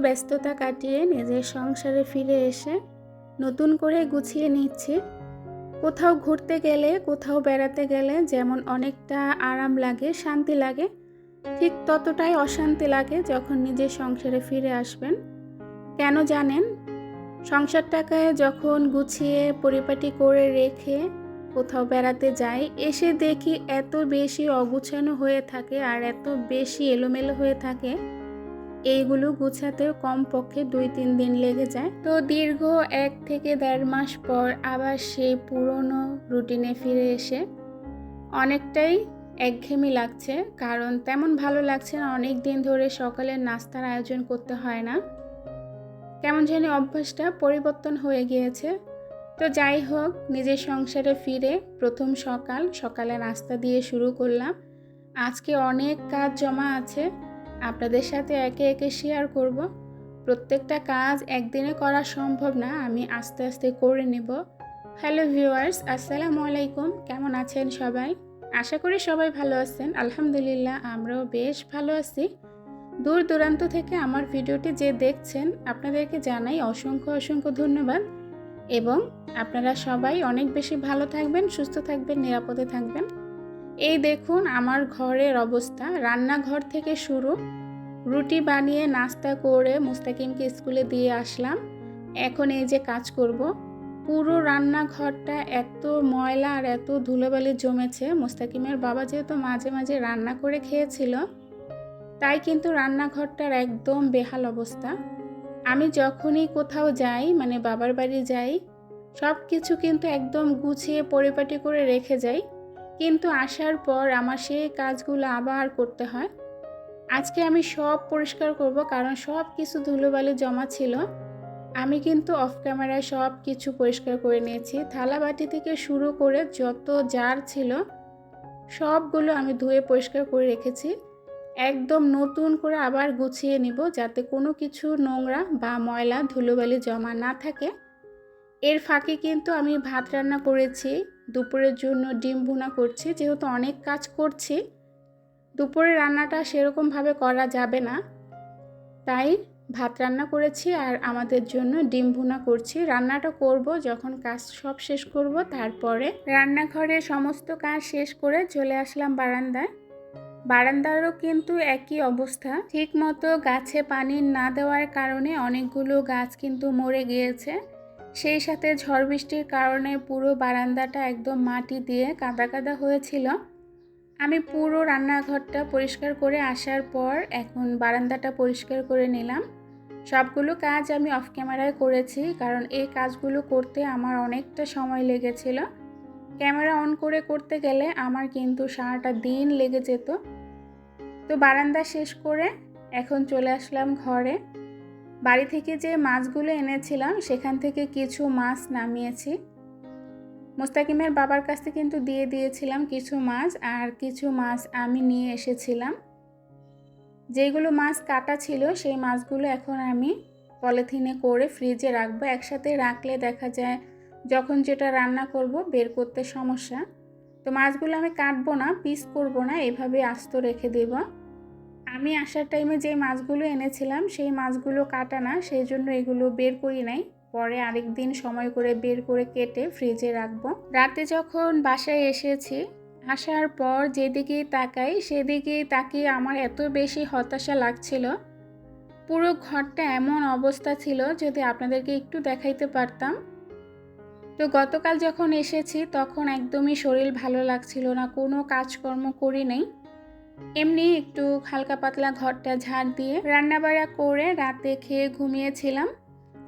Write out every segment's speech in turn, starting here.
ব্যস্ততা কাটিয়ে নিজের সংসারে ফিরে এসে নতুন করে গুছিয়ে নিচ্ছি। কোথাও ঘুরতে গেলে, কোথাও বেড়াতে গেলে যেমন অনেকটা আরাম লাগে, শান্তি লাগে, ঠিক ততটাই অশান্তি লাগে যখন নিজের সংসারে ফিরে আসবেন। কেন জানেন? সংসারটাকে যখন গুছিয়ে পরিপাটি করে রেখে কোথাও বেড়াতে যাই, এসে দেখি এত বেশি অগুছানো হয়ে থাকে আর এত বেশি এলোমেলো হয়ে থাকে এইগুলো গুছাতে কমপক্ষে দুই তিন দিন লেগে যায়। তো দীর্ঘ এক থেকে দেড় মাস পর আবার সেই পুরনো রুটিনে ফিরে এসে অনেকটাই একঘেয়েমি লাগছে, কারণ তেমন ভালো লাগছে না, অনেক দিন ধরে সকালের নাস্তার আয়োজন করতে হয় না। কেমন জানি অভ্যাসটা পরিবর্তন হয়ে গিয়েছে। তো যাই হোক, নিজের সংসারে ফিরে প্রথম সকাল সকালে নাস্তা দিয়ে শুরু করলাম। আজকে অনেক কাজ জমা আছে আপনাদের সাথে একে একে শেয়ার করব। প্রত্যেকটা কাজ একদিনে করা সম্ভব না, আমি আস্তে আস্তে করে নেব। হ্যালো ভিউয়ার্স আসসালামু আলাইকুম, কেমন আছেন সবাই? আশা করি সবাই ভালো আছেন, আলহামদুলিল্লাহ আমরাও বেশ ভালো আছি। দূর দূরান্ত থেকে আমার ভিডিওটি যে দেখছেন, আপনাদেরকে জানাই অসংখ্য অসংখ্য ধন্যবাদ। এবং আপনারা সবাই অনেক বেশি ভালো থাকবেন, সুস্থ থাকবেন, নিরাপদে থাকবেন। এই দেখুন আমার ঘরের অবস্থা। রান্নাঘর থেকে শুরু। রুটি বানিয়ে নাস্তা করে মুস্তাকিমকে স্কুলে দিয়ে আসলাম। এখন এই যে কাজ করব। পুরো রান্নাঘরটা এত ময়লা আর এত ধুলোবালি জমেছে। মুস্তাকিমের বাবা যেহেতু মাঝে মাঝে রান্না করে খেয়েছিল, তাই কিন্তু রান্নাঘরটার একদম বেহাল অবস্থা। আমি যখনই কোথাও যাই মানে বাবার বাড়ি যাই সব কিছু কিন্তু একদম গুছিয়ে পরিপাটি করে রেখে যাই। কিন্তু আসার পর আমার সেই কাজগুলো আবার করতে হয়। আজকে আমি সব পরিষ্কার করব কারণ সব কিছু ধুলোবালি জমা ছিল। আমি কিন্তু অফ ক্যামেরায় সব কিছু পরিষ্কার করে নিয়েছি। থালাবাটি থেকে শুরু করে যত জার ছিল, সবগুলো আমি ধুয়ে পরিষ্কার করে রেখেছি। একদম নতুন করে আবার গুছিয়ে নিব যাতে কোনো কিছু নোংরা বা ময়লা ধুলোবালি জমা না থাকে। এর ফাঁকে কিন্তু আমি ভাত রান্না করেছি, দুপুরের জন্য ডিম ভুনা করছি, যেহেতু অনেক কাজ করছি, দুপুরে রান্নাটা সেরকমভাবে করা যাবে না। তাই ভাত রান্না করেছি আর আমাদের জন্য ডিম ভুনা করছি। রান্নাটা করব, যখন কাজ সব শেষ করব, তারপরে রান্নাঘরে সমস্ত কাজ শেষ করে চলে আসলাম বারান্দায়। বারান্দারও কিন্তু একই অবস্থা। ঠিক মতো গাছে পানি না দেওয়ার কারণে অনেকগুলো গাছ কিন্তু মরে গিয়েছে। সেই সাথে ঝড় বৃষ্টির কারণে পুরো বারান্দাটা একদম মাটি দিয়ে কাদা কাদা হয়েছিল। আমি পুরো রান্নাঘরটা পরিষ্কার করে আসার পর এখন বারান্দাটা পরিষ্কার করে নিলাম। সবগুলো কাজ আমি অফ ক্যামেরায় করেছি কারণ এই কাজগুলো করতে আমার অনেকটা সময় লেগেছিল। ক্যামেরা অন করে করতে গেলে আমার কিন্তু সারাটা দিন লেগে যেত। তো বারান্দা শেষ করে এখন চলে আসলাম ঘরে। বাড়ি থেকে যে মাছগুলো এনেছিলাম, সেখান থেকে কিছু মাছ নামিয়েছি। মোস্তাকিমের বাবার কাছে কিন্তু দিয়ে দিয়েছিলাম কিছু মাছ আর কিছু মাছ আমি নিয়ে এসেছিলাম। যেগুলো মাছ কাটা ছিল, সেই মাছগুলো এখন আমি পলিথিনে করে ফ্রিজে রাখব। একসাথে রাখলে দেখা যায় যখন যেটা রান্না করব বের করতে সমস্যা। তো মাছগুলো আমি কাটবো না, পিস করব না, এভাবে আস্ত রেখে দেব। আমি আসার টাইমে যে মাছগুলো এনেছিলাম, সেই মাছগুলো কাটা না, সেই জন্য এগুলো বের করি নাই। পরে আরেক দিন সময় করে বের করে কেটে ফ্রিজে রাখব। রাতে যখন বাসায় এসেছি, আসার পর যেদিকেই তাকাই সেদিকেই তাকিয়ে আমার এত বেশি হতাশা লাগছিল। পুরো ঘরটা এমন অবস্থা ছিল যদি আপনাদেরকে একটু দেখাইতে পারতাম। তো গতকাল যখন এসেছি, তখন একদমই শরীর ভালো লাগছিল না, কোনো কাজকর্ম করি নেই। এমনি একটু হালকা পাতলা ঘরটা ঝাড় দিয়ে রান্নাবাড়া করে রাতে খেয়ে ঘুমিয়েছিলাম।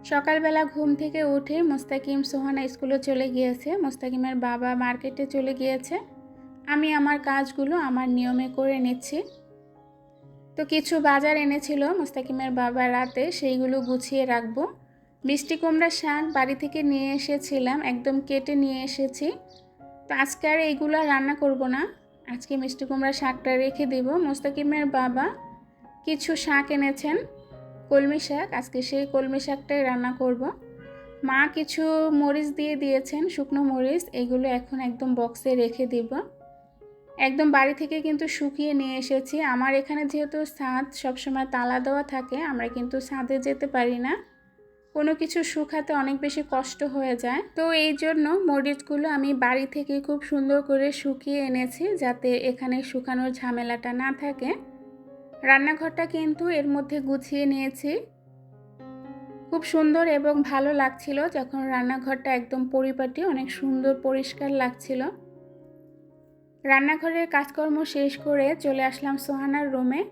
সকালবেলা ঘুম থেকে উঠে মোস্তাকিম সোহানা স্কুলে চলে গিয়েছে। মোস্তাকিমের বাবা মার্কেটে চলে গিয়েছে। আমি আমার কাজগুলো আমার নিয়মে করে নিচ্ছি। তো কিছু বাজার এনেছিল মোস্তাকিমের বাবা রাতে, সেইগুলো গুছিয়ে রাখব। মিষ্টি কুমড়া শাক বাড়ি থেকে নিয়ে এসেছিলাম, একদম কেটে নিয়ে এসেছি। তো আজকে আর এইগুলো রান্না করব না। আজকে মিষ্টি কুমড়া শাকটা রেখে দেব। মোস্তাকিমের বাবা কিছু শাক এনেছেন, কলমি শাক। আজকে সেই কলমি শাকটাই রান্না করব। মা কিছু মরিচ দিয়ে দিয়েছেন, শুকনো মরিচ। এগুলো এখন একদম বক্সে রেখে দিব। একদম বাড়ি থেকে কিন্তু শুকিয়ে নিয়ে এসেছি। আমার এখানে যেহেতু ছাদ, সবসময় তালা দেওয়া থাকে, আমরা কিন্তু ছাদে যেতে পারি না। কোনো কিছু শুকাতে অনেক বেশি কষ্ট হয়ে যায়। তো এই জন্য মরিচগুলো আমি বাড়ি থেকে খুব সুন্দর করে শুকিয়ে এনেছি যাতে এখানে শুকানোর ঝামেলাটা না থাকে। রান্নাঘরটা কিন্তু এর মধ্যে গুছিয়ে নিয়েছি। খুব সুন্দর এবং ভালো লাগছিল যখন রান্নাঘরটা একদম পরিপাটি, অনেক সুন্দর পরিষ্কার লাগছিল। রান্নাঘরের কাজকর্ম শেষ করে চলে আসলাম সোহানার রুমে।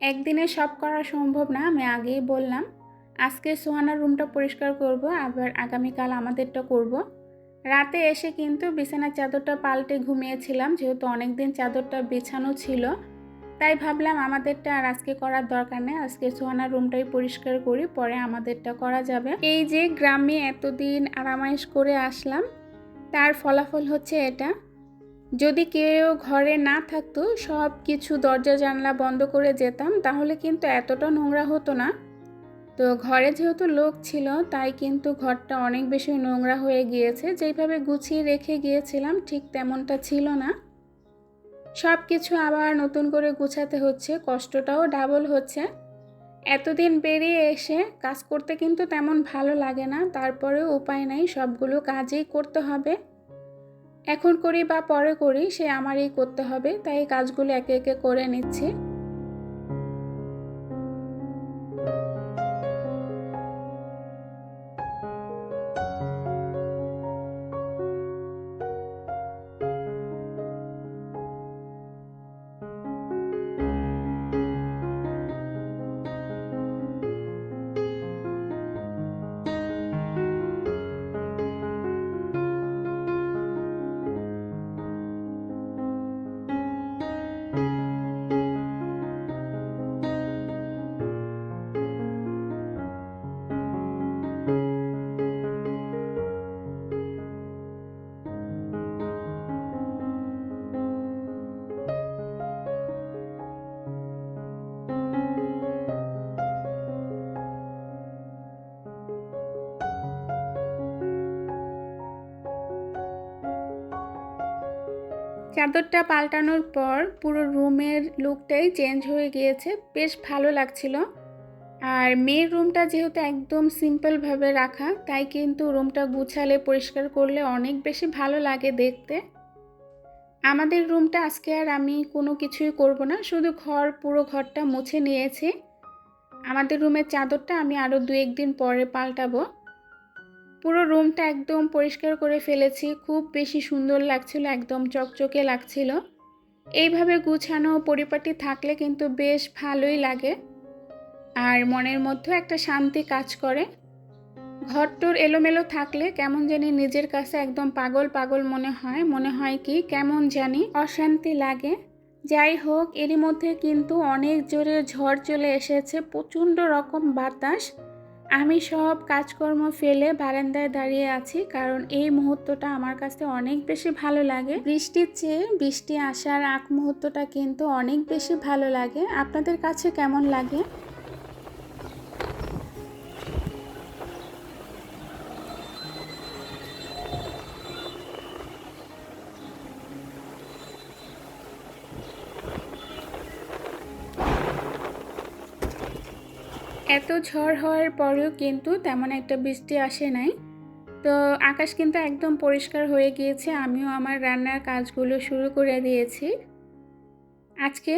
একদিনে সব করা সম্ভব না, আমি আগেই বললাম। আজকে সোহানার রুমটা পরিষ্কার করব, আবার আগামীকাল আমাদেরটা করব। রাতে এসে কিন্তু বিছানার চাদরটা পাল্টে ঘুমিয়েছিলাম, যেহেতু অনেক দিন চাদরটা বিছানো ছিল। তাই ভাবলাম আমাদেরটা আর আজকে করার দরকার নেই, আজকে সোহানার রুমটাই পরিষ্কার করি, পরে আমাদেরটা করা যাবে। এই যে গ্রামে এতদিন আরামাইশ করে আসলাম, তার ফলাফল হচ্ছে এটা। যদি কেউ ঘরে না থাকতো সব কিছু দরজা জানলা বন্ধ করে যেতাম, তাহলে কিন্তু এতটা নোংরা হতো না। তো ঘরে যেহেতু লোক ছিল, তাই কিন্তু ঘরটা অনেক বেশি নোংরা হয়ে গিয়েছে। যেইভাবে গুছিয়ে রেখে গিয়েছিলাম, ঠিক তেমনটা ছিল না। সব কিছু আবার নতুন করে গুছাতে হচ্ছে, কষ্টটাও ডাবল হচ্ছে। এতদিন বেরিয়ে এসে কাজ করতে কিন্তু তেমন ভালো লাগে না, তারপরেও উপায় নাই, সবগুলো কাজেই করতে হবে। এখন করি বা পরে করি, সে আমারই করতে হবে, তাই কাজগুলো একে একে করে নিচ্ছি। চাদরটা পাল্টানোর পর পুরো রুমের লুকটাই চেঞ্জ হয়ে গিয়েছে। বেশ ভালো লাগছিল। আর মেয়ের রুমটা যেহেতু একদম সিম্পলভাবে রাখা, তাই কিন্তু রুমটা গুছালে, পরিষ্কার করলে অনেক বেশি ভালো লাগে দেখতে। আমাদের রুমটা আজকে আর আমি কোনো কিছুই করব না, শুধু ঘর, পুরো ঘরটা মুছে নিয়েছি। আমাদের রুমের চাদরটা আমি আরও দু একদিন পরে পাল্টাবো। পুরো রুমটা একদম পরিষ্কার করে ফেলেছি, খুব বেশি সুন্দর লাগছিল, একদম চকচকে লাগছিল। এইভাবে গুছানো পরিপাটি থাকলে কিন্তু বেশ ভালোই লাগে। আর মনের মধ্যে একটা শান্তি কাজ করে। ঘরটোর এলোমেলো থাকলে কেমন জানি নিজের কাছে একদম পাগল পাগল মনে হয় মনে হয় কি কেমন জানি অশান্তি লাগে। যাই হোক, এরই মধ্যে কিন্তু অনেক জোরে ঝড় চলে এসেছে, প্রচণ্ড রকম বাতাস। আমি সব কাজকর্ম ফেলে বারান্দায় দাঁড়িয়ে আছি, কারণ এই মুহূর্তটা আমার কাছে অনেক বেশি ভালো লাগে। বৃষ্টির চেয়ে বৃষ্টি আসার আগ মুহূর্তটা কিন্তু অনেক বেশি ভালো লাগে। আপনাদের কাছে কেমন লাগে? এত ঝড় হওয়ার পরেও কিন্তু তেমন একটা বৃষ্টি আসে নাই। তো আকাশ কিন্তু একদম পরিষ্কার হয়ে গিয়েছে, আমিও আমার রান্নার কাজগুলো শুরু করে দিয়েছি। আজকে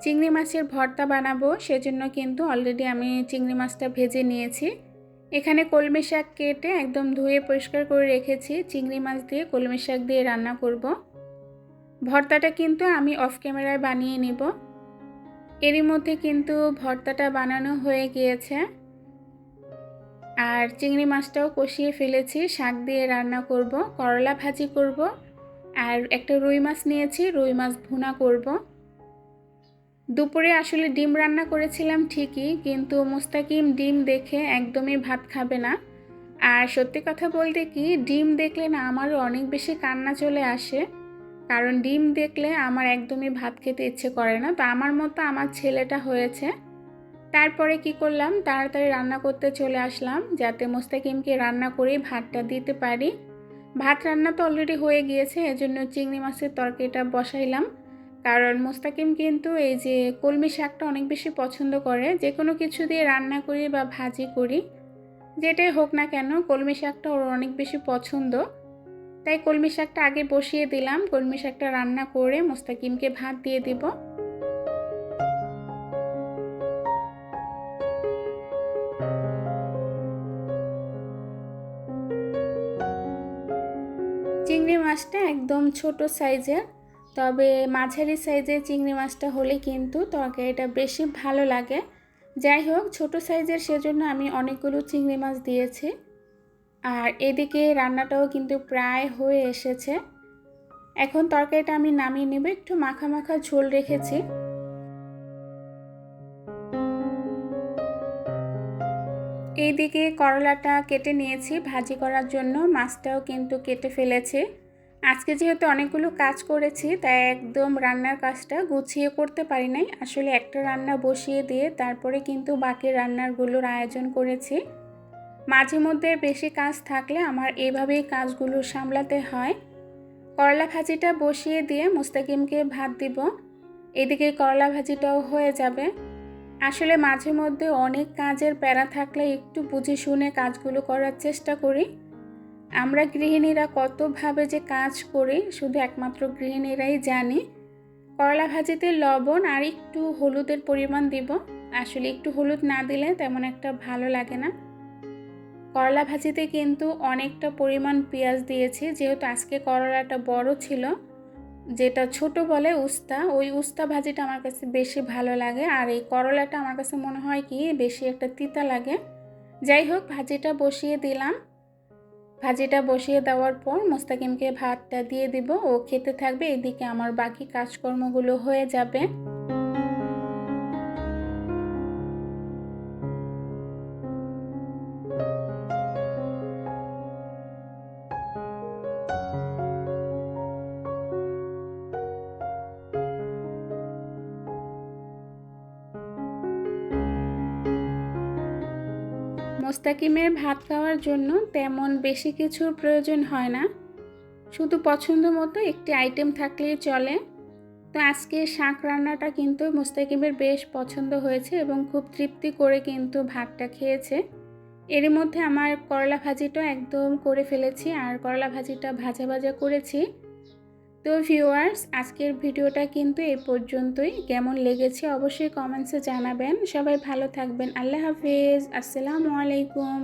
চিংড়ি মাছের ভর্তা বানাবো, সেজন্য কিন্তু অলরেডি আমি চিংড়ি মাছটা ভেজে নিয়েছি। এখানে কলমি শাক কেটে একদম ধুয়ে পরিষ্কার করে রেখেছি, চিংড়ি মাছ দিয়ে কলমি শাক দিয়ে রান্না করব। ভর্তাটা কিন্তু আমি অফ ক্যামেরায় বানিয়ে নিব। এরই মধ্যে কিন্তু ভর্তাটা বানানো হয়ে গিয়েছে। আর চিংড়ি মাছটাও কষিয়ে ফেলেছি, শাক দিয়ে রান্না করব, করলা ভাজি করব, আর একটা রুই মাছ নিয়েছি, রুই মাছ ভুনা করব। দুপুরে আসলে ডিম রান্না করেছিলাম ঠিকই, কিন্তু মুস্তাকিম ডিম দেখে একদমই ভাত খাবে না। আর সত্যি কথা বলতে কি, ডিম দেখলে না আমারও অনেক বেশি কান্না চলে আসে। কারণ ডিম দেখলে আমার একদমই ভাত খেতে ইচ্ছে করে না। তো আমার মতো আমার ছেলেটা হয়েছে। তারপরে কি করলাম? তাড়াতাড়ি রান্না করতে চলে আসলাম যাতে মোস্তাকিমকে রান্না করেই ভাতটা দিতে পারি। ভাত রান্না তো অলরেডি হয়ে গিয়েছে, এজন্য চিংড়ি মাছের তরকারিটা বসাইলাম। কারণ মোস্তাকিম কিন্তু এই যে কলমি শাকটা অনেক বেশি পছন্দ করে যে কোনো কিছু দিয়ে রান্না করি বা ভাজি করি, যেটাই হোক না কেন কলমি শাকটা ওর অনেক বেশি পছন্দ। তাই কলমি শাকটা আগে বসিয়ে দিলাম। কলমি শাকটা রান্না করে মোস্তাকিমকে ভাত দিয়ে দিব। চিংড়ি মাছটা একদম ছোট সাইজের, তবে মাঝারি সাইজের চিংড়ি মাছটা হলে কিন্তু তরকারিটা বেশি ভালো লাগে। যাই হোক, ছোট সাইজের সেজন্য আমি অনেকগুলো চিংড়ি মাছ দিয়েছি। আর এদিকে রান্নাটাও কিন্তু প্রায় হয়ে এসেছে। এখন তরকারিটা আমি নামিয়ে নেব, একটু মাখা মাখা ঝোল রেখেছি। এইদিকে করলাটা কেটে নিয়েছি, ভাজি করার জন্য মাছটাও কিন্তু কেটে ফেলেছি। আজকে যেহেতু অনেকগুলো কাজ করেছি, তাই একদম রান্নার কাজটা গুছিয়ে করতে পারি নাই। আসলে একটা রান্না বসিয়ে দিয়ে তারপরে কিন্তু বাকি রান্নারগুলোর আয়োজন করেছি। মাঝে মধ্যে বেশি কাজ থাকলে আমার এভাবেই কাজগুলো সামলাতে হয়। করলা ভাজিটা বসিয়ে দিয়ে মুস্তাকিমকে ভাত দিব। এদিকে করলা ভাজিটাও হয়ে যাবে। আসলে মাঝে মধ্যে অনেক কাজের প্যারা থাকলে একটু বুঝে শুনে কাজগুলো করার চেষ্টা করি। আমরা গৃহিণীরা কতভাবে যে কাজ করি, শুধু একমাত্র গৃহিণীরাই জানি। করলা ভাজিতে লবণ আর একটু হলুদের পরিমাণ দিব। আসলে একটু হলুদ না দিলে তেমন একটা ভালো লাগে না। করলা ভাজিতে কিন্তু অনেকটা পরিমাণ পেঁয়াজ দিয়েছি। যেহেতু আজকে করলাটা বড় ছিল, যেটা ছোট বলে উস্তা, ওই উস্তা ভাজিটা আমার কাছে বেশি ভালো লাগে। আর এই করলাটা আমার কাছে মনে হয় কি, বেশি একটা তিতা লাগে। যাই হোক, ভাজিটা বসিয়ে দিলাম। ভাজিটা বসিয়ে দেওয়ার পর মোস্তাকিমকে ভাতটা দিয়ে দিব। ও খেতে থাকবে, এদিকে আমার বাকি কাজকর্মগুলো হয়ে যাবে। মোস্তাকিমের ভাত খাওয়ার জন্য তেমন বেশি কিছুর প্রয়োজন হয় না। শুধু পছন্দ মতো একটি আইটেম থাকলেই চলে। তো আজকে শাক রান্নাটা কিন্তু মোস্তাকিমের বেশ পছন্দ হয়েছে এবং খুব তৃপ্তি করে কিন্তু ভাতটা খেয়েছে। এর মধ্যে আমার করলা ভাজিটা একদম করে ফেলেছি আর করলা ভাজিটা ভাজা ভাজা করেছি। তো ভিউয়ার্স আজকের ভিডিওটা কিন্তু এই পর্যন্তই। কেমন লেগেছে অবশ্যই কমেন্টসে জানাবেন। সবাই ভালো থাকবেন। আল্লাহ হাফিজ। আসসালামু আলাইকুম।